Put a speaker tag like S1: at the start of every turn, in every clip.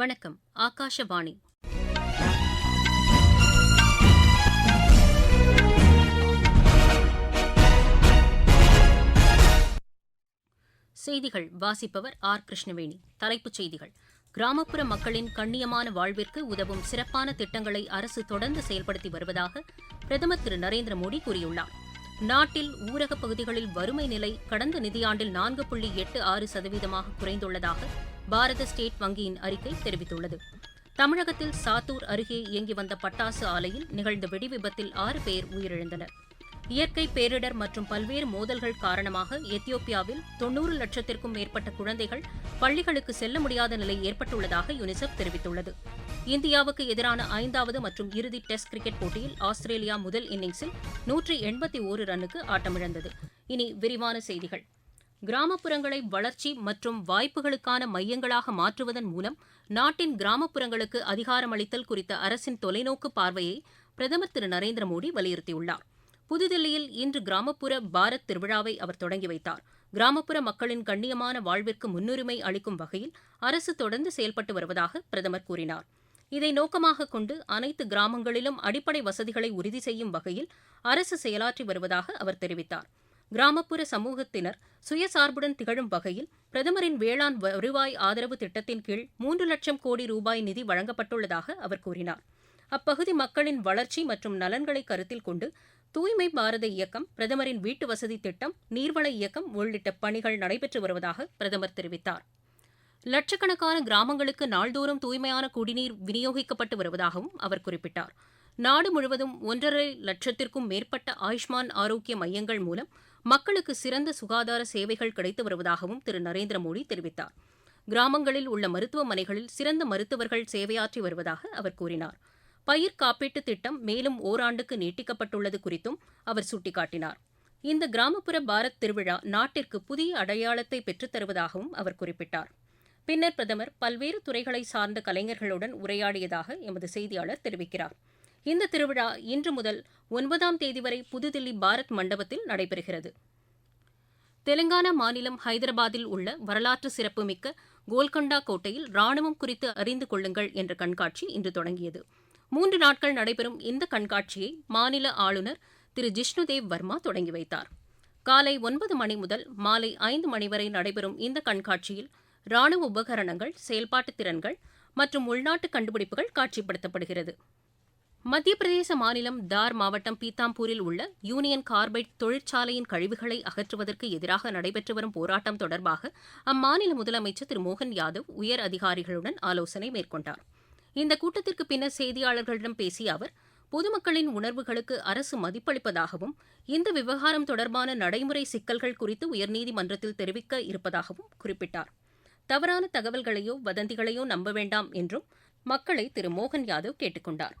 S1: வணக்கம் ஆகாஷவாணி செய்திகள் வாசிப்பவர் ஆர் கிருஷ்ணவேணி தலைப்புச் செய்திகள் கிராமப்புற மக்களின் கண்ணியமான வாழ்விற்கு உதவும் சிறப்பான திட்டங்களை அரசு தொடர்ந்து செயல்படுத்தி வருவதாக பிரதமர் திரு நரேந்திர மோடி கூறியுள்ளார் நாட்டில் ஊரகப் பகுதிகளில் வறுமை நிலை கடந்த நிதியாண்டில் நான்கு புள்ளி எட்டு ஆறு சதவீதமாக குறைந்துள்ளதாக பாரத ஸ்டேட் வங்கியின் அறிக்கை தெரிவித்துள்ளது தமிழகத்தில் சாத்தூர் அருகே இயங்கி வந்த பட்டாசு ஆலையில் நிகழ்ந்த வெடி விபத்தில் ஆறு பேர் உயிரிழந்தனர் இயற்கை பேரிடர் மற்றும் பல்வேறு மோதல்கள் காரணமாக எத்தியோப்பியாவில் தொன்னூறு லட்சத்திற்கும் மேற்பட்ட குழந்தைகள் பள்ளிகளுக்கு செல்ல முடியாத நிலை ஏற்பட்டுள்ளதாக யுனிசெப் தெரிவித்துள்ளது இந்தியாவுக்கு எதிரான ஐந்தாவது மற்றும் இறுதி டெஸ்ட் கிரிக்கெட் போட்டியில் ஆஸ்திரேலியா முதல் இன்னிங்ஸில் நூற்றி எண்பத்தி ஓரு ரன்னுக்கு ஆட்டமிழந்தது இனி விரிவான செய்திகள் கிராமப்புறங்களை வளர்ச்சி மற்றும் வாய்ப்புகளுக்கான மையங்களாக மாற்றுவதன் மூலம் நாட்டின் கிராமப்புறங்களுக்கு அதிகாரமளித்தல் குறித்த அரசின் தொலைநோக்கு பார்வையை பிரதமர் திரு நரேந்திர மோடி வலியுறுத்தியுள்ளார் புதுதில்லியில் இன்று கிராமப்புற பாரத் திருவிழாவை அவர் தொடங்கி வைத்தார் கிராமப்புற மக்களின் கண்ணியமான வாழ்விற்கு முன்னுரிமை அளிக்கும் வகையில் அரசு தொடர்ந்து செயல்பட்டு வருவதாக பிரதமர் கூறினார் இதை நோக்கமாக கொண்டு அனைத்து கிராமங்களிலும் அடிப்படை வசதிகளை உறுதி செய்யும் வகையில் அரசு செயலாற்றி வருவதாக அவர் தெரிவித்தார் கிராமப்புற சமூகத்தினர் சுயசார்புடன் திகழும் வகையில் பிரதமரின் வேளாண் வருவாய் ஆதரவு திட்டத்தின் கீழ் மூன்று லட்சம் கோடி ரூபாய் நிதி வழங்கப்பட்டுள்ளதாக அவர் கூறினார் அப்பகுதி மக்களின் வளர்ச்சி மற்றும் நலன்களை கருத்தில் கொண்டு தூய்மை பாரத இயக்கம் பிரதமரின் வீட்டு வசதி திட்டம் நீர்வள இயக்கம் உள்ளிட்ட பணிகள் நடைபெற்று வருவதாக பிரதமர் தெரிவித்தார் லட்சக்கணக்கான கிராமங்களுக்கு நாள்தோறும் தூய்மையான குடிநீர் விநியோகிக்கப்பட்டு வருவதாகவும் அவர் குறிப்பிட்டார் நாடு முழுவதும் ஒன்றரை லட்சத்திற்கும் மேற்பட்ட ஆயுஷ்மான் ஆரோக்கிய மையங்கள் மூலம் மக்களுக்கு சிறந்த சுகாதார சேவைகள் கிடைத்து வருவதாகவும் திரு நரேந்திர மோடி தெரிவித்தார் கிராமங்களில் உள்ள மருத்துவமனைகளில் சிறந்த மருத்துவர்கள் சேவையாற்றி வருவதாக அவர் கூறினார் பயிர் காப்பீட்டு திட்டம் மேலும் ஓராண்டுக்கு நீட்டிக்கப்பட்டுள்ளது குறித்தும் அவர் சுட்டிக்காட்டினார் இந்த கிராமப்புற பாரத் திருவிழா நாட்டிற்கு புதிய அடையாளத்தை பெற்றுத் தருவதாகவும் அவர் குறிப்பிட்டார் பின்னர் பிரதமர் பல்வேறு துறைகளை சார்ந்த கலைஞர்களுடன் உரையாடியதாக எமது செய்தியாளர் தெரிவிக்கிறார் இந்த திருவிழா இன்று முதல் ஒன்பதாம் தேதி வரை புதுதில்லி பாரத் மண்டபத்தில் நடைபெறுகிறது தெலுங்கானா மாநிலம் ஹைதராபாத்தில் உள்ள வரலாற்று சிறப்புமிக்க கோல்கொண்டா கோட்டையில் ராணுவம் குறித்து அறிந்து கொள்ளுங்கள் என்ற கண்காட்சி இன்று தொடங்கியது மூன்று நாட்கள் நடைபெறும் இந்த கண்காட்சியை மாநில ஆளுநர் திரு ஜிஷ்ணுதேவ் வர்மா தொடங்கி வைத்தார் காலை ஒன்பது மணி முதல் மாலை ஐந்து மணி வரை நடைபெறும் இந்த கண்காட்சியில் ராணுவ உபகரணங்கள் செயல்பாட்டு திறன்கள் மற்றும் உள்நாட்டு கண்டுபிடிப்புகள் காட்சிப்படுத்தப்படுகிறது மத்திய பிரதேச மாநிலம் தார் மாவட்டம் பீத்தாம்பூரில் உள்ள யூனியன் கார்பைட் தொழிற்சாலையின் கழிவுகளை அகற்றுவதற்கு எதிராக நடைபெற்று வரும் போராட்டம் தொடர்பாக அம்மாநில முதலமைச்சர் திரு மோகன் யாதவ் உயர் அதிகாரிகளுடன் ஆலோசனை மேற்கொண்டார் இந்த கூட்டத்திற்கு பின்னர் செய்தியாளர்களிடம் பேசிய அவர் பொதுமக்களின் உணர்வுகளுக்கு அரசு மதிப்பளிப்பதாகவும் இந்த விவகாரம் தொடர்பான நடைமுறை சிக்கல்கள் குறித்து உயர்நீதிமன்றத்தில் தெரிவிக்க இருப்பதாகவும் குறிப்பிட்டார் தவறான தகவல்களையோ வதந்திகளையோ நம்ப வேண்டாம் என்றும் மக்களை திரு மோகன் யாதவ் கேட்டுக்கொண்டார்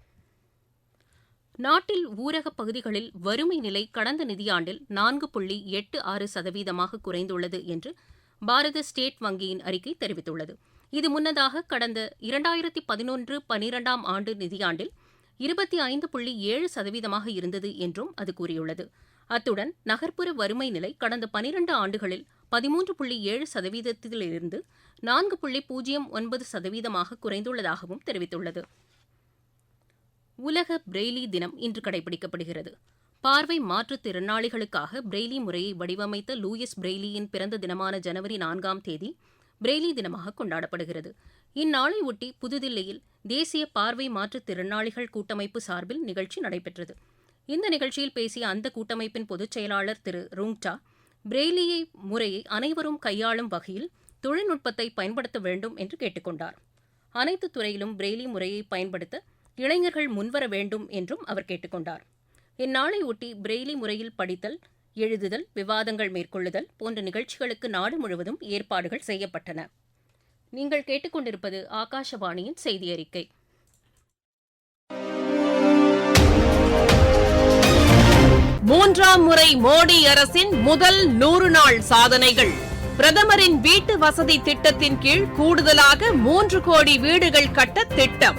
S1: நாட்டில் ஊரகப் பகுதிகளில் வறுமை நிலை கடந்த நிதியாண்டில் நான்கு புள்ளி எட்டு ஆறு சதவீதமாக குறைந்துள்ளது என்று பாரத ஸ்டேட் வங்கியின் அறிக்கை தெரிவித்துள்ளது இது முன்னதாக கடந்த இரண்டாயிரத்தி பதினொன்று பனிரெண்டாம் ஆண்டு நிதியாண்டில் இருபத்தி ஐந்து புள்ளி ஏழு சதவீதமாக இருந்தது என்றும் அது கூறியுள்ளது அத்துடன் நகர்ப்புற வறுமை நிலை கடந்த பனிரெண்டு ஆண்டுகளில் பதிமூன்று புள்ளி ஏழு சதவீதத்திலிருந்து நான்கு புள்ளி பூஜ்ஜியம் ஒன்பது சதவீதமாக குறைந்துள்ளதாகவும் தெரிவித்துள்ளது உலக பிரெய்லி தினம் இன்று கடைபிடிக்கப்படுகிறது பார்வை மாற்றுத்திறனாளிகளுக்காக பிரெய்லி முறையை வடிவமைத்த லூயிஸ் பிரெய்லியின் பிறந்த தினமான ஜனவரி நான்காம் தேதி பிரெய்லி தினமாக கொண்டாடப்படுகிறது இந்நாளை ஒட்டி புதுதில்லியில் தேசிய பார்வை மாற்றுத்திறனாளிகள் கூட்டமைப்பு சார்பில் நிகழ்ச்சி நடைபெற்றது இந்த நிகழ்ச்சியில் பேசிய அந்த கூட்டமைப்பின் பொதுச் செயலாளர் திரு ரூங்டா பிரெய்லியை முறையை அனைவரும் கையாளும் வகையில் தொழில்நுட்பத்தை பயன்படுத்த வேண்டும் என்று கேட்டுக்கொண்டார் அனைத்து துறையிலும் பிரெய்லி முறையை பயன்படுத்த இளைஞர்கள் முன்வர வேண்டும் என்றும் அவர் கேட்டுக்கொண்டார் இந்நாளை ஒட்டி பிரெய்லி முறையில் படித்தல் எழுதுதல் விவாதங்கள் மேற்கொள்ளுதல் போன்ற நிகழ்ச்சிகளுக்கு நாடு முழுவதும் ஏற்பாடுகள் செய்யப்பட்டன நீங்கள் கேட்டுக்கொண்டிருப்பது ஆகாஷவாணியின் செய்தி அறிக்கை
S2: மூன்றாம் முறை மோடி அரசின் முதல் நூறு நாள் சாதனைகள் பிரதமரின் வீட்டு வசதி திட்டத்தின் கீழ் கூடுதலாக மூன்று கோடி வீடுகள் கட்ட திட்டம்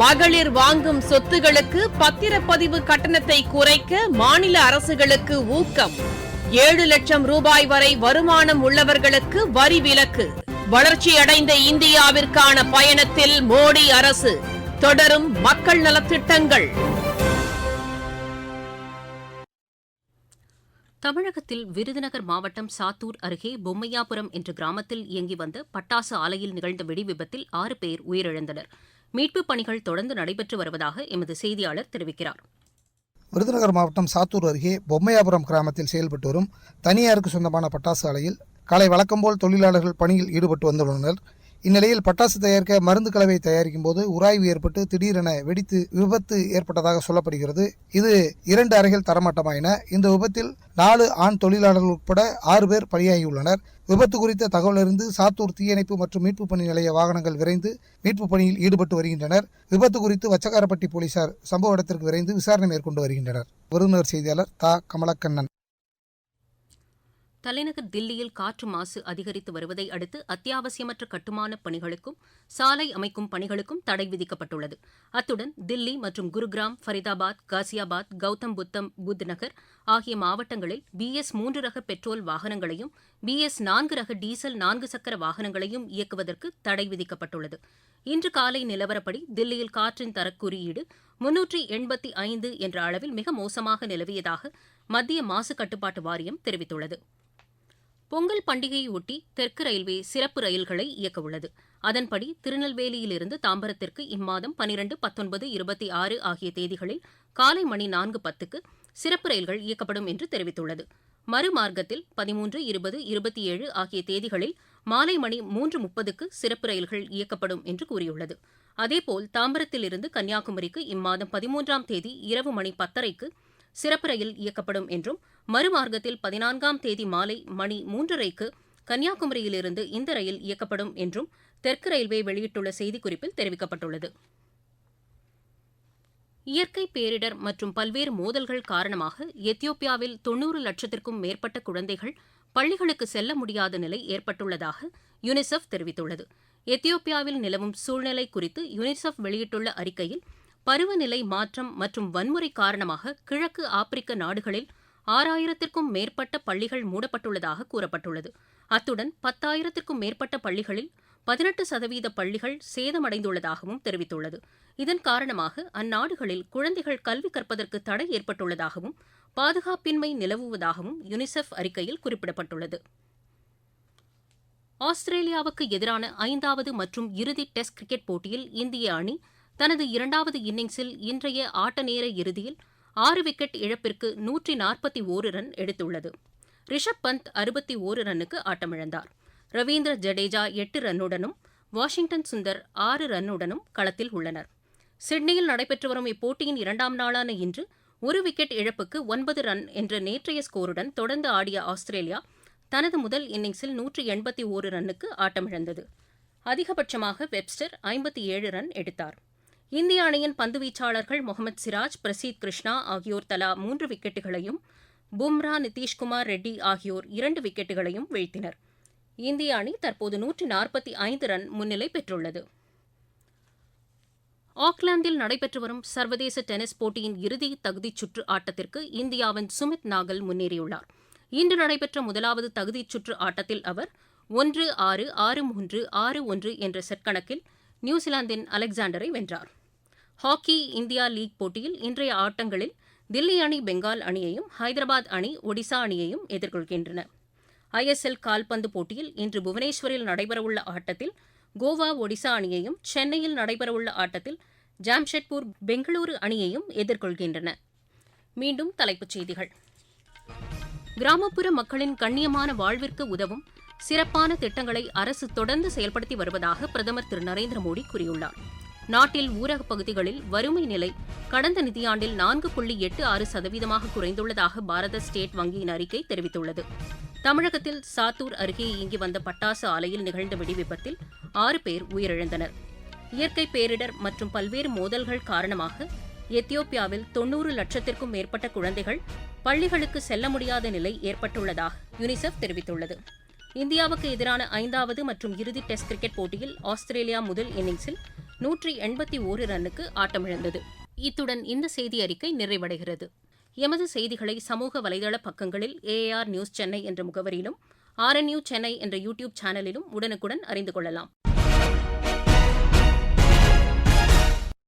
S2: மகளிர் வாங்கும் சொத்துகளுக்கு பத்திரப்பதிவு கட்டணத்தை குறைக்க மாநில அரசுகளுக்கு ஊக்கம் ஏழு லட்சம் ரூபாய் வரை வருமானம் உள்ளவர்களுக்கு வரி விலக்கு வளர்ச்சியடைந்த இந்தியாவிற்கான பயணத்தில் மோடி அரசு தொடரும் மக்கள் நலத்திட்டங்கள்
S1: தமிழகத்தில் விருதுநகர் மாவட்டம் சாத்தூர் அருகே பொம்மையாபுரம் என்ற கிராமத்தில் இயங்கி வந்த பட்டாசு ஆலையில் நிகழ்ந்த வெடி விபத்தில் ஆறு பேர் உயிரிழந்தனா் மீட்புப் பணிகள் தொடர்ந்து நடைபெற்று வருவதாக எமது செய்தியாளர் தெரிவிக்கிறார்
S3: விருதுநகர் மாவட்டம் சாத்தூர் அருகே பொம்மையாபுரம் கிராமத்தில் செயல்பட்டு வரும் தனியாருக்கு சொந்தமான பட்டாசு ஆலையில் காலை வழக்கம்போல் தொழிலாளர்கள் பணியில் ஈடுபட்டு வந்துள்ளனர் இந்நிலையில் பட்டாசு தயாரிக்க மருந்து கலவை தயாரிக்கும் போது உராய்வு ஏற்பட்டு திடீரென வெடித்து விபத்து ஏற்பட்டதாக சொல்லப்படுகிறது இது இரண்டு அறைகள் தரமாட்டமாயின இந்த விபத்தில் நாலு ஆண் தொழிலாளர்கள் உட்பட ஆறு பேர் பலியாகியுள்ளனர் விபத்து குறித்த தகவல் சாத்தூர் தீயணைப்பு மற்றும் மீட்பு பணி நிலைய வாகனங்கள் விரைந்து மீட்பு பணியில் ஈடுபட்டு வருகின்றனர் விபத்து குறித்து வச்சகாரப்பட்டி போலீசார் சம்பவ இடத்திற்கு விரைந்து விசாரணை மேற்கொண்டு வருகின்றனர் விருந்தினர் செய்தியாளர் தா கமலக்கண்ணன்
S1: தலைநகர் தில்லியில் காற்று மாசு அதிகரித்து வருவதை அடுத்து அத்தியாவசியமற்ற கட்டுமானப் பணிகளுக்கும் சாலை அமைக்கும் பணிகளுக்கும் தடை விதிக்கப்பட்டுள்ளது அத்துடன் தில்லி மற்றும் குருகிராம் ஃபரிதாபாத் காசியாபாத் கௌதம் புத்தம் புத் நகர் ஆகிய மாவட்டங்களில் பிஎஸ் மூன்று ரக பெட்ரோல் வாகனங்களையும் பிஎஸ் நான்கு ரக டீசல் நான்கு சக்கர வாகனங்களையும் இயக்குவதற்கு தடை விதிக்கப்பட்டுள்ளது இன்று காலை நிலவரப்படி தில்லியில் காற்றின் தரக்குறியீடு முன்னூற்றி எண்பத்தி ஐந்து என்ற அளவில் மிக மோசமாக நிலவியதாக மத்திய மாசு கட்டுப்பாட்டு வாரியம் தெரிவித்துள்ளது பொங்கல் பண்டிகையை ஒட்டி தெற்கு ரயில்வே சிறப்பு ரயில்களை இயக்கவுள்ளது அதன்படி திருநெல்வேலியிலிருந்து தாம்பரத்திற்கு இம்மாதம் பனிரெண்டு பத்தொன்பது இருபத்தி ஆறு ஆகிய தேதிகளில் காலை மணி நான்கு பத்துக்கு சிறப்பு ரயில்கள் இயக்கப்படும் என்று தெரிவித்துள்ளது மறுமார்க்கத்தில் பதிமூன்று இருபது இருபத்தி ஏழு ஆகிய தேதிகளில் மாலை மணி மூன்று முப்பதுக்கு சிறப்பு ரயில்கள் இயக்கப்படும் என்று கூறியுள்ளது அதேபோல் தாம்பரத்திலிருந்து கன்னியாகுமரிக்கு இம்மாதம் பதிமூன்றாம் தேதி இரவு மணி பத்தரைக்கு சிறப்பு ரயில் இயக்கப்படும் என்றும் மறுமார்க்கத்தில் பதினான்காம் தேதி மாலை மணி மூன்றரைக்கு கன்னியாகுமரியிலிருந்து இந்த ரயில் இயக்கப்படும் என்றும் தெற்கு ரயில்வே வெளியிட்டுள்ள செய்திக்குறிப்பில் தெரிவிக்கப்பட்டுள்ளது இயற்கை பேரிடர் மற்றும் பல்வேறு மோதல்கள் காரணமாக எத்தியோப்பியாவில் தொன்னூறு லட்சத்திற்கும் மேற்பட்ட குழந்தைகள் பள்ளிகளுக்கு செல்ல முடியாத நிலை ஏற்பட்டுள்ளதாக யுனிசெஃப் தெரிவித்துள்ளது எத்தியோப்பியாவில் நிலவும் சூழ்நிலை குறித்து யுனிசெஃப் வெளியிட்டுள்ள அறிக்கையில் பருவநிலை மாற்றம் மற்றும் வன்முறை காரணமாக கிழக்கு ஆப்பிரிக்க நாடுகளில் ஆறாயிரத்திற்கும் மேற்பட்ட பள்ளிகள் மூடப்பட்டுள்ளதாக கூறப்பட்டுள்ளது அத்துடன் பத்தாயிரத்திற்கும் மேற்பட்ட பள்ளிகளில் பதினெட்டு சதவீத பள்ளிகள் சேதமடைந்துள்ளதாகவும் தெரிவித்துள்ளது இதன் காரணமாக அந்நாடுகளில் குழந்தைகள் கல்வி கற்பதற்கு தடை ஏற்பட்டுள்ளதாகவும் பாதுகாப்பின்மை நிலவுவதாகவும் யுனிசெஃப் அறிக்கையில் குறிப்பிடப்பட்டுள்ளது ஆஸ்திரேலியாவுக்கு எதிரான ஐந்தாவது மற்றும் இறுதி டெஸ்ட் கிரிக்கெட் போட்டியில் இந்திய அணி தனது இரண்டாவது இன்னிங்ஸில் இன்றைய ஆட்ட நேர இறுதியில் ஆறு விக்கெட் இழப்பிற்கு நூற்றி நாற்பத்தி ஓரு ரன் எடுத்துள்ளது ரிஷப் பந்த் அறுபத்தி ஓரு ரன்னுக்கு ஆட்டமிழந்தார் ரவீந்திர ஜடேஜா எட்டு ரன்னுடனும் வாஷிங்டன் சுந்தர் ஆறு ரன்னுடனும் களத்தில் உள்ளனர் சிட்னியில் நடைபெற்று வரும் இப்போட்டியின் இரண்டாம் நாளான இன்று ஒரு விக்கெட் இழப்புக்கு ஒன்பது ரன் என்ற நேற்றைய ஸ்கோருடன் தொடர்ந்து ஆடிய ஆஸ்திரேலியா தனது முதல் இன்னிங்ஸில் நூற்றி எண்பத்தி ஓரு ரன்னுக்கு ஆட்டமிழந்தது அதிகபட்சமாக வெப்ஸ்டர் ஐம்பத்தி ஏழு ரன் எடுத்தார் இந்திய அணியின் பந்துவீச்சாளர்கள் முகமது சிராஜ் பிரசீத் கிருஷ்ணா ஆகியோர் தலா மூன்று விக்கெட்டுகளையும் பும்ரா நிதிஷ்குமார் ரெட்டி ஆகியோர் இரண்டு விக்கெட்டுகளையும் வீழ்த்தினர் இந்திய அணி தற்போது நூற்றி நாற்பத்தி ஐந்து ரன் முன்னிலை பெற்றுள்ளது ஆக்லாந்தில் நடைபெற்று வரும் சர்வதேச டென்னிஸ் போட்டியின் இறுதி தகுதிச் சுற்று ஆட்டத்திற்கு இந்தியாவின் சுமித் நாகல் முன்னேறியுள்ளார் இன்று நடைபெற்ற முதலாவது தகுதிச் சுற்று ஆட்டத்தில் அவர் ஒன்று ஆறு ஆறு மூன்று ஆறு ஒன்று என்ற செட் கணக்கில் நியூசிலாந்தின் அலெக்சாண்டரை வென்றார் ஹாக்கி இந்தியா லீக் போட்டியில் இன்றைய ஆட்டங்களில் தில்லி அணி பெங்கால் அணியையும் ஹைதராபாத் அணி ஒடிசா அணியையும் எதிர்கொள்கின்றன ஐஎஸ்எல் கால்பந்து போட்டியில் இன்று புவனேஸ்வரில் நடைபெறவுள்ள ஆட்டத்தில் கோவா ஒடிசா அணியையும் சென்னையில் நடைபெறவுள்ள ஆட்டத்தில் ஜாம்ஷெட்பூர் பெங்களூரு அணியையும் எதிர்கொள்கின்றன மீண்டும் தலைப்புச் செய்திகள் கிராமப்புற மக்களின் கண்ணியமான வாழ்விற்கு உதவும் சிறப்பான திட்டங்களை அரசு தொடர்ந்து செயல்படுத்தி வருவதாக பிரதமர் திரு நரேந்திர மோடி கூறியுள்ளார் நாட்டில் ஊரக பகுதிகளில் வறுமை நிலை கடந்த நிதியாண்டில் நான்கு புள்ளி எட்டு ஆறு சதவீதமாக குறைந்துள்ளதாக பாரத ஸ்டேட் வங்கியின் அறிக்கை தெரிவித்துள்ளது தமிழகத்தில் சாத்தூர் அருகே இயங்கி வந்த பட்டாசு ஆலையில் நிகழ்ந்த வெடிவிபத்தில் ஆறு பேர் உயிரிழந்தனர் இயற்கை பேரிடர் மற்றும் பல்வேறு மோதல்கள் காரணமாக எத்தியோப்பியாவில் தொன்னூறு லட்சத்திற்கும் மேற்பட்ட குழந்தைகள் பள்ளிகளுக்கு செல்ல முடியாத நிலை ஏற்பட்டுள்ளதாக யுனிசெஃப் தெரிவித்துள்ளது இந்தியாவுக்கு எதிரான ஐந்தாவது மற்றும் இறுதி டெஸ்ட் கிரிக்கெட் போட்டியில் ஆஸ்திரேலியா முதல் இன்னிங்ஸில் நூற்றி எண்பத்தி ஓரு ரன்னுக்கு ஆட்டமிழந்தது இத்துடன் இந்த செய்தி அறிக்கை நிறைவடைகிறது எமது செய்திகளை சமூக வலைதள பக்கங்களில் ஏஏஆர் நியூஸ் சென்னை என்ற முகவரியிலும் ஆர்என்யூ சென்னை என்ற யூடியூப் சேனலிலும் உடனுக்குடன் அறிந்து கொள்ளலாம்